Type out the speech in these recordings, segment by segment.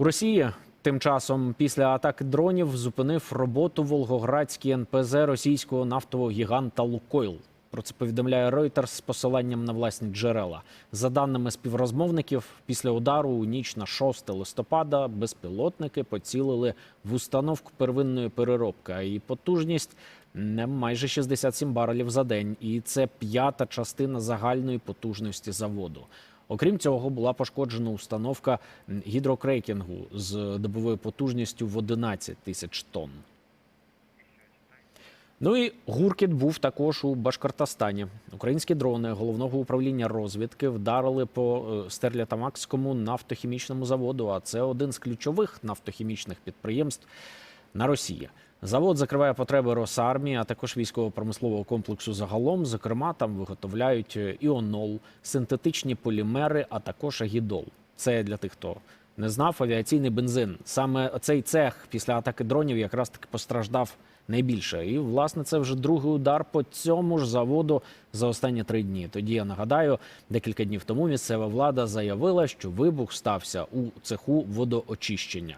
У Росії тим часом після атаки дронів зупинив роботу Волгоградський НПЗ російського нафтового гіганта Лукойл. Про це повідомляє Reuters з посиланням на власні джерела. За даними співрозмовників, після удару у ніч на 6 листопада безпілотники поцілили в установку первинної переробки, а її потужність не майже 67 барелів за день, і це п'ята частина загальної потужності заводу. Окрім цього, була пошкоджена установка гідрокрекінгу з добовою потужністю в 11 тисяч тонн. Ну і гуркіт був також у Башкортостані. Українські дрони головного управління розвідки вдарили по е, Стерлітамакському нафтохімічному заводу. А це один з ключових нафтохімічних підприємств на Росії. Завод закриває потреби Росармії, а також військово-промислового комплексу загалом. Зокрема, там виготовляють е, іонол, синтетичні полімери, а також агідол. Це для тих, хто не знав, авіаційний бензин. Саме цей цех після атаки дронів якраз таки постраждав найбільше. І власне це вже другий удар по цьому ж заводу за останні три дні. Тоді я нагадаю, декілька днів тому місцева влада заявила, що вибух стався у цеху водоочищення.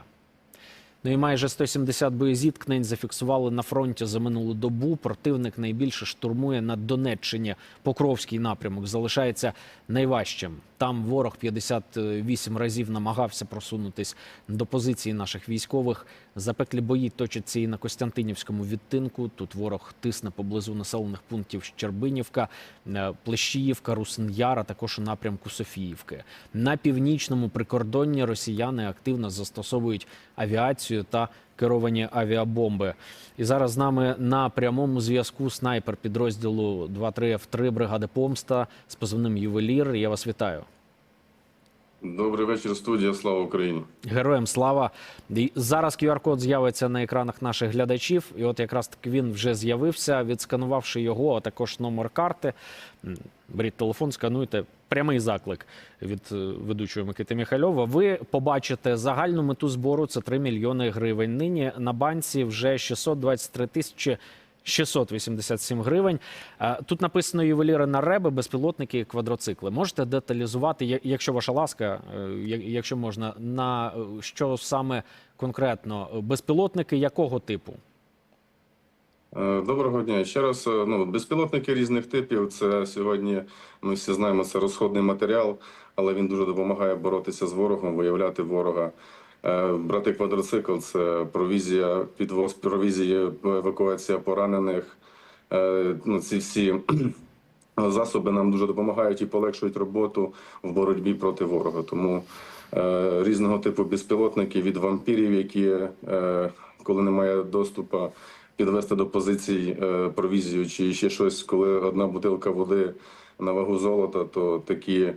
Ну і майже 170 боєзіткнень зафіксували на фронті за минулу добу. Противник найбільше штурмує на Донеччині. Покровський напрямок залишається найважчим. Там ворог 58 разів намагався просунутись до позиції наших військових. Запеклі бої точаться і на Костянтинівському відтинку. Тут ворог тисне поблизу населених пунктів Щербинівка, е, Плещіївка, Русин-Яр, а також у напрямку Софіївки. На північному прикордонні росіяни активно застосовують авіацію та керовані авіабомби. І зараз з нами на прямому зв'язку снайпер підрозділу 2-3F3 бригади Помста з позивним ювелір. Я вас вітаю. Добрий вечір, студія. Слава Україні. Героям слава. Зараз QR-код з'явиться на екранах наших глядачів. І от якраз таки він вже з'явився, відсканувавши його, а також номер карти. Беріть телефон, скануйте. Прямий заклик від е, ведучого Микити Міхальова. Ви побачите загальну мету збору це 3 мільйони гривень. Нині на банці вже 623 тисячі 687 гривень. Е, Тут написано ювеліри на реби, безпілотники квадроцикли. Можете деталізувати, якщо ваша ласка, е, якщо можна, на е, що саме конкретно безпілотники якого типу? Доброго дня. Ще раз, ну, безпілотники різних типів. Це сьогодні ми всі знаємо, це розходний матеріал, але він дуже допомагає боротися з ворогом, виявляти ворога. Е, Брати квадроцикл це провізія, підвоз провізії, евакуація поранених. Е, Ну, ці всі засоби нам дуже допомагають і полегшують роботу в боротьбі проти ворога. Тому е, різного типу безпілотники від вампірів, які коли немає доступу, підвести до позицій провізію чи ще щось, коли одна бутилка води на вагу золота, то такі,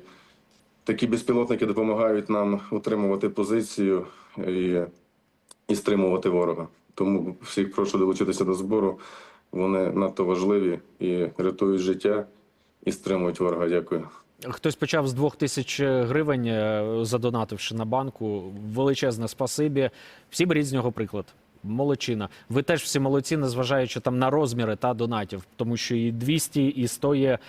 такі безпілотники допомагають нам утримувати позицію і, і стримувати ворога. Тому всіх прошу долучитися до збору. Вони надто важливі і рятують життя і стримують ворога. Дякую. Хтось почав з двох тисяч гривень, е, задонативши на банку. Величезне спасибі. Всі беріть з приклад. Молодчина. Ви теж всі молодці, незважаючи там на розміри та донатів, тому що і 200, і 100 є е,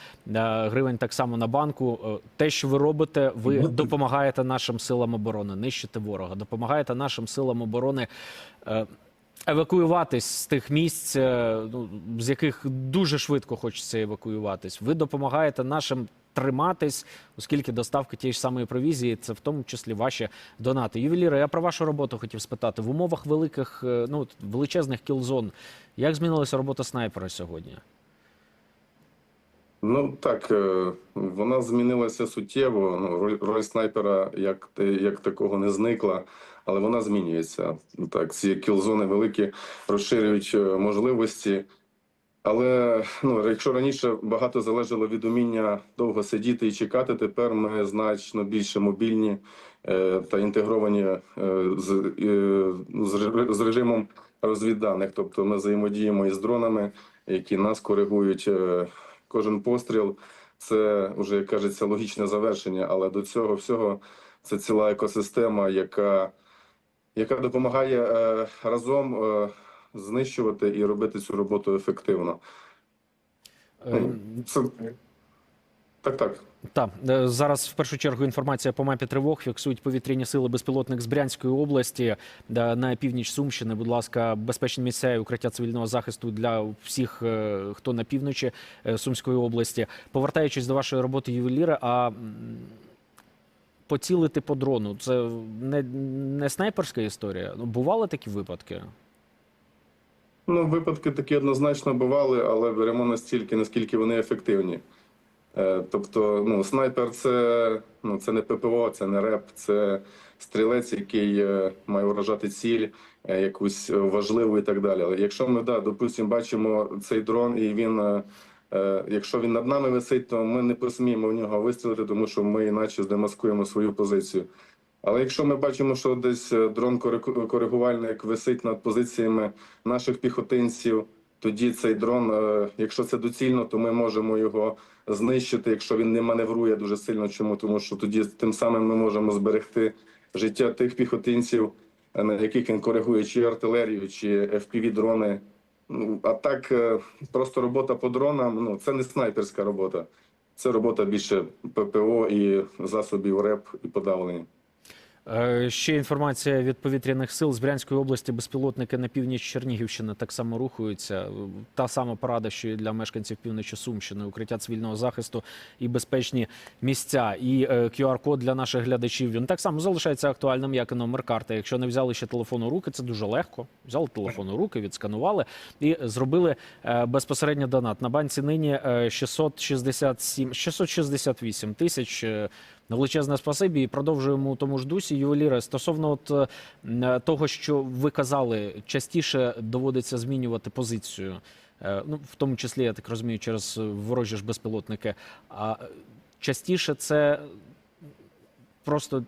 гривень так само на банку. Е, Те, що ви робите, ви допомагаєте нашим силам оборони, нищити ворога, допомагаєте нашим силам оборони. е, Евакуюватись з тих місць, ну, з яких дуже швидко хочеться евакуюватись. Ви допомагаєте нашим триматись, оскільки доставка тієї ж самої провізії це в тому числі ваші донати. Ювеліри, я про вашу роботу хотів спитати в умовах великих, е, ну величезних кілзон. Як змінилася робота снайпера сьогодні? Ну так, е, вона змінилася суттєво. Ну, роль, снайпера як, як такого не зникла, але вона змінюється. Так, ці кілзони великі розширюють е, можливості. Але ну, якщо раніше багато залежало від уміння довго сидіти і чекати, тепер ми значно більше мобільні е, та інтегровані е, з, е, з, режимом розвідданих. Тобто ми взаємодіємо із дронами, які нас коригують. Е, кожен постріл це вже як кажеться логічне завершення, але до цього всього це ціла екосистема, яка, яка допомагає е, разом е, знищувати і робити цю роботу ефективно. Е, Це Так, так. Так, е, зараз в першу чергу інформація по мапі тривог фіксують повітряні сили безпілотник з Брянської області е, на північ Сумщини. Будь ласка, безпечні місця і укриття цивільного захисту для всіх, хто на півночі Сумської області. Повертаючись до вашої роботи ювеліра, а поцілити по дрону це не, не снайперська історія. Ну, бували такі випадки? Ну, випадки такі однозначно бували, але беремо настільки, наскільки вони ефективні. Е, Тобто, ну, снайпер це, ну, це не ППО, це не РЕП, це стрілець, який е, має вражати ціль, е, якусь важливу і так далі. Але якщо ми, да, допустимо, бачимо цей дрон, і він, якщо він над нами висить, то ми не посміємо в нього вистрілити, тому що ми іначе здемаскуємо свою позицію. Але якщо ми бачимо, що десь е, дрон коригувальник висить над позиціями наших піхотинців, тоді цей дрон, е, якщо це доцільно, то ми можемо його знищити, якщо він не маневрує дуже сильно. Чому? Тому що тоді тим самим ми можемо зберегти життя тих піхотинців, е, на яких він коригує чи артилерію, чи fpv дрони. Ну а так, просто робота по дронам. Ну це не снайперська робота, це робота більше ППО і засобів РЕП і подавлення. Е, Ще інформація від повітряних сил з Брянської області. Безпілотники на північ Чернігівщини так само рухаються. Та сама порада, що і для мешканців півночі Сумщини, укриття цивільного захисту і безпечні місця. І е, QR-код для наших глядачів він так само залишається актуальним, як і номер карти. Якщо не взяли ще телефон у руки, це дуже легко. Взяли телефон у руки, відсканували і зробили е, безпосередньо донат. На банці нині е, 667, 668 тисяч. Е, Величезне спасибі і продовжуємо у тому ж дусі. Ювеліре, стосовно от е, того, що ви казали, частіше доводиться змінювати позицію, Е, ну в тому числі, я так розумію, через ворожі ж безпілотники. А е, частіше це просто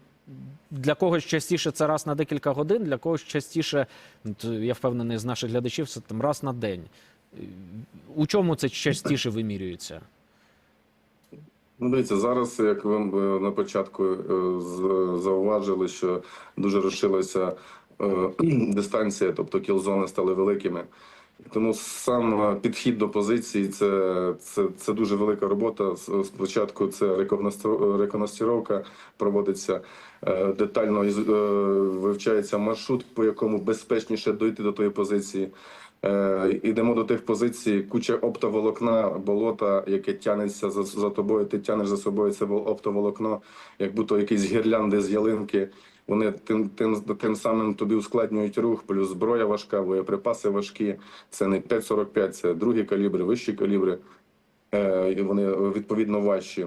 для когось частіше це раз на декілька годин, для когось частіше, ну, я впевнений, з наших глядачів це там раз на день. Е, У чому це частіше вимірюється? Ну, дивіться, зараз, як ви е, на початку е, зауважили, що дуже розшилася е, дистанція, тобто кілзони стали великими. Тому сам підхід до позиції це, це, це дуже велика робота. Спочатку це рекогностро- проводиться детально вивчається маршрут, по якому безпечніше дойти до тої позиції. Е, Ідемо до тих позицій, куча оптоволокна, болота, яке тягнеться за, за тобою. Ти тягнеш за собою це оптоволокно, як будто якісь гірлянди з ялинки. Вони тим, тим, тим самим тобі ускладнюють рух, плюс зброя важка, боєприпаси важкі. Це не 5,45, це другі калібри, вищі калібри. Е, вони е, відповідно важчі.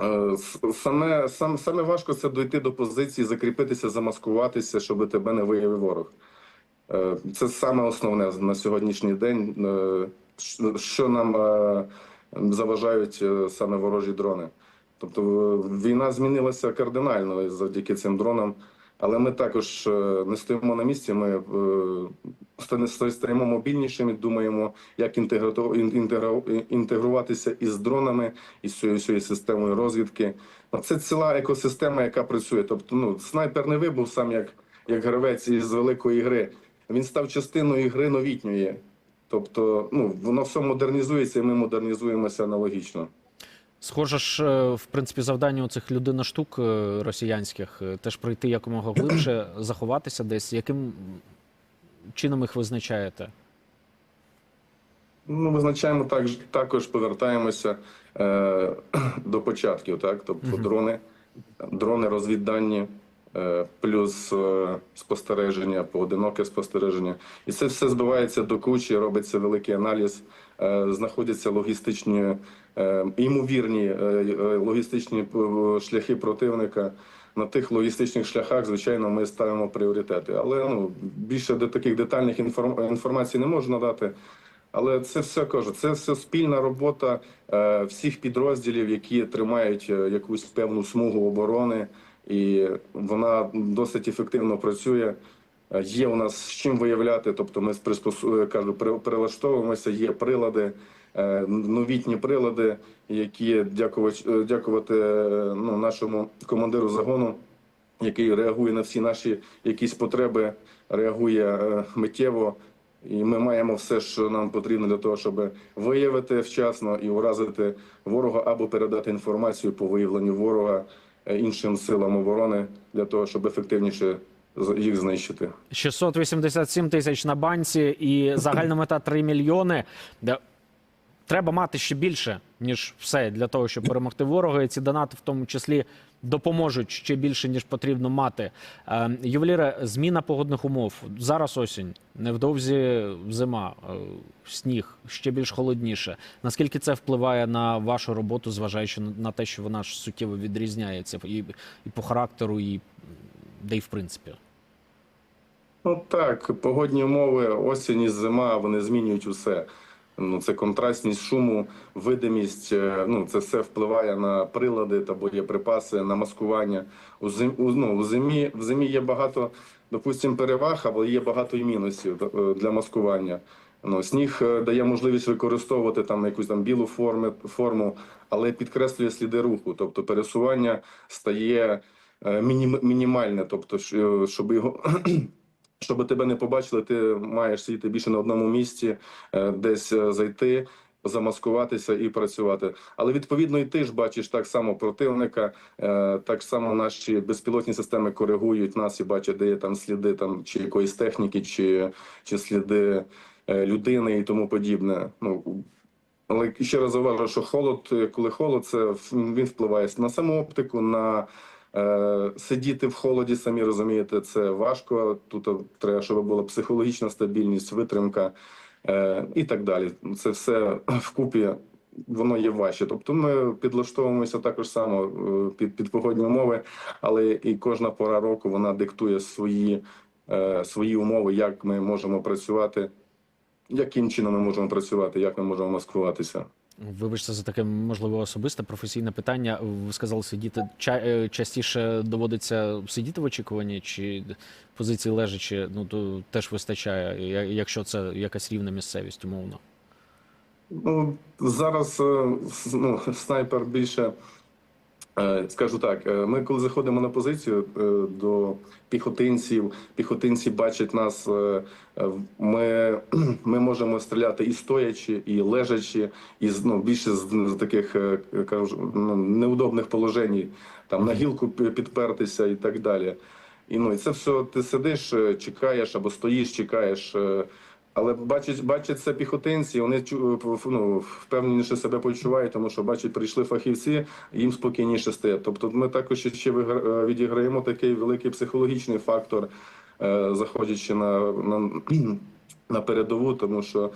Е, Саме, сам, саме важко це дойти до позиції, закріпитися, замаскуватися, щоб тебе не виявив ворог. Е, Це саме основне на сьогоднішній день, е, що- нам е, заважають саме ворожі дрони. Тобто війна змінилася кардинально завдяки цим дронам, але ми також не стоїмо на місці. Ми стаємо мобільнішими, думаємо, як інтегруватися із дронами, із цією системою розвідки. Ну, Це ціла екосистема, яка працює. Тобто, ну снайпер не вибув сам як, як гравець із великої гри. Він став частиною гри новітньої. Тобто, ну воно все модернізується, і ми модернізуємося аналогічно. Схоже ж, е, в принципі, завдання у цих людиноштук е, росіянських е, теж пройти якомога глибше, заховатися десь. Яким чином їх визначаєте? Ну, визначаємо так, також повертаємося е, до початків, так? Тобто Мгм. дрони, дрони розвіддані, плюс е, спостереження, поодиноке спостереження. І це все збивається до кучі, робиться великий аналіз, е, знаходяться логістичні, е, ймовірні е, е, логістичні е, шляхи противника. На тих логістичних шляхах, звичайно, ми ставимо пріоритети. Але ну, більше до таких детальних інформ... інформацій не можу надати. Але це все кажу, це все спільна робота е, всіх підрозділів, які тримають е, якусь певну смугу оборони, і вона досить ефективно працює. Е, Є у нас з чим виявляти, тобто ми е, кажу, при- прилаштовуємося. Є прилади, е, новітні прилади, які дякувати, дякувати ну, нашому командиру загону, який реагує на всі наші якісь потреби, реагує миттєво. І ми маємо все, що нам потрібно для того, щоб виявити вчасно і уразити ворога або передати інформацію по виявленню ворога іншим силам оборони для того, щоб ефективніше їх знищити. 687 тисяч на банці і загальна мета 3 мільйони. Треба мати ще більше, ніж все для того, щоб перемогти ворога. І ці донати в тому числі допоможуть ще більше, ніж потрібно мати. Е, Ювеліре, зміна погодних умов. Зараз осінь, невдовзі зима, е, сніг, ще більш холодніше. Наскільки це впливає на вашу роботу, зважаючи на те, що вона ж суттєво відрізняється і, і по характеру, і де й в принципі? Ну так, погодні умови, осінь і зима, вони змінюють усе. Ну, це контрастність шуму, видимість. е, Ну, це все впливає на прилади та боєприпаси, на маскування. У зим, у, ну, у зимі, в зимі є багато, допустимо, переваг, але є багато і мінусів е, для маскування. Ну, сніг е, дає можливість використовувати там якусь там білу форми, форму, але підкреслює сліди руху. Тобто пересування стає мінім, мінімальне, тобто, щоб його. Щоб тебе не побачили, ти маєш сидіти більше на одному місці, е, десь е, зайти, замаскуватися і працювати. Але відповідно і ти ж бачиш так само противника, е, так само наші безпілотні системи коригують нас і бачать, де є там сліди там чи якоїсь техніки, чи, чи сліди людини і тому подібне. Ну але ще раз зауважу, що холод, коли холод, це він впливає на саму оптику, на сидіти в холоді, самі розумієте, це важко. Тут е, треба, щоб була психологічна стабільність, витримка е, і так далі. Це все вкупі. Воно є важче. Тобто ми підлаштовуємося також само е, під, під погодні умови, але і кожна пора року вона диктує свої, е, свої умови, як ми можемо працювати, яким чином ми можемо працювати, як ми можемо маскуватися. Вибачте за таке можливо особисте професійне питання. Ви сказали сидіти ча- е, частіше доводиться сидіти в очікуванні, чи позиції лежачі, ну то теж вистачає, якщо це якась рівна місцевість, умовно. Ну, зараз е, ну, снайпер більше, скажу так, е, ми коли заходимо на позицію е, до піхотинців, піхотинці бачать нас, е, е, ми, ми можемо стріляти і стоячи, і лежачи, і ну, більше з, таких е, кажу, ну, неудобних положень, там на гілку підпертися і так далі. І ну і це все ти сидиш, е, чекаєш або стоїш, чекаєш. Але бачать, бачать це піхотинці, вони ну, впевненіше себе почувають, тому що бачать, прийшли фахівці, їм спокійніше стає. Тобто, ми також ще е, відіграємо такий великий психологічний фактор, е, заходячи на, на, на передову, тому що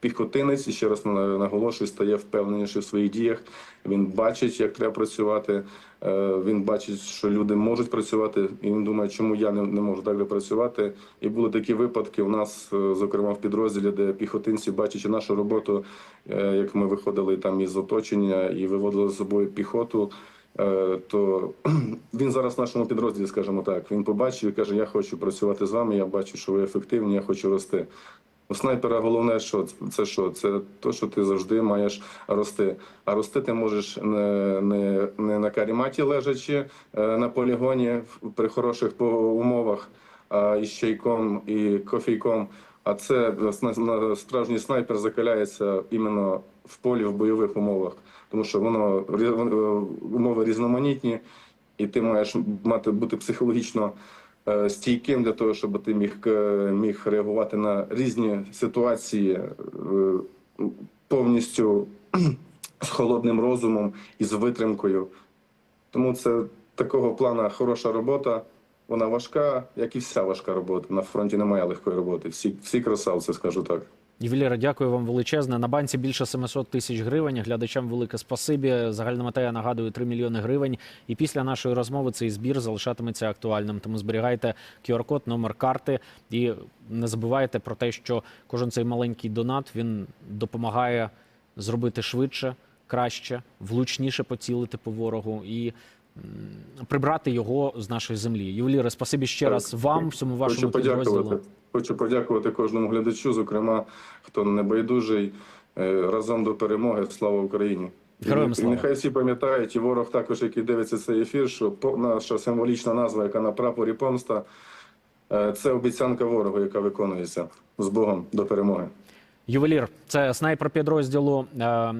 піхотинець, і ще раз на- наголошую, стає впевненіше в своїх діях. Він бачить, як треба працювати. е, Він бачить, що люди можуть працювати, і він думає, чому я не, не можу далі працювати. І були такі випадки у нас, е, зокрема в підрозділі, де піхотинці, бачачи нашу роботу, е, як ми виходили там із оточення і виводили з собою піхоту. То він зараз в нашому підрозділі, скажімо так, він побачив і каже: Я хочу працювати з вами. Я бачу, що ви ефективні, я хочу рости. У снайпера головне, що це що? Це те, що ти завжди маєш рости. А рости ти можеш не, не, не на каріматі лежачи е, на полігоні при хороших умовах, а і з чайком, і кофійком. А це справжній снайпер закаляється іменно в полі в бойових умовах, тому що воно умови різноманітні, і ти маєш мати бути психологічно стійким для того, щоб ти міг, е, міг реагувати на різні ситуації е, повністю з холодним розумом і з витримкою. Тому це такого плана хороша робота. Вона важка, як і вся важка робота. На фронті немає легкої роботи. Всі, всі красавці, скажу так. Ювеліра, дякую вам величезне. На банці більше 700 тисяч гривень. Глядачам велике спасибі. Загальна мета, я нагадую, 3 мільйони гривень. І після нашої розмови цей збір залишатиметься актуальним. Тому зберігайте QR-код, номер карти і не забувайте про те, що кожен цей маленький донат він допомагає зробити швидше, краще, влучніше поцілити по ворогу і прибрати його з нашої землі. Ювеліре, спасибі ще Так. раз вам, всьому вашому підрозділу. Хочу подякувати кожному глядачу, зокрема, хто небайдужий. Е, Разом до перемоги. Слава Україні! Героям слава. і нехай всі пам'ятають, і ворог також, який дивиться цей ефір, що наша символічна назва, яка на прапорі помста, Е, Це обіцянка ворогу, яка виконується з Богом до перемоги. Ювелір, це снайпер підрозділу е,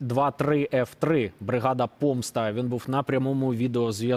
2-3 F3, бригада Помста. Він був на прямому відеозв'язку.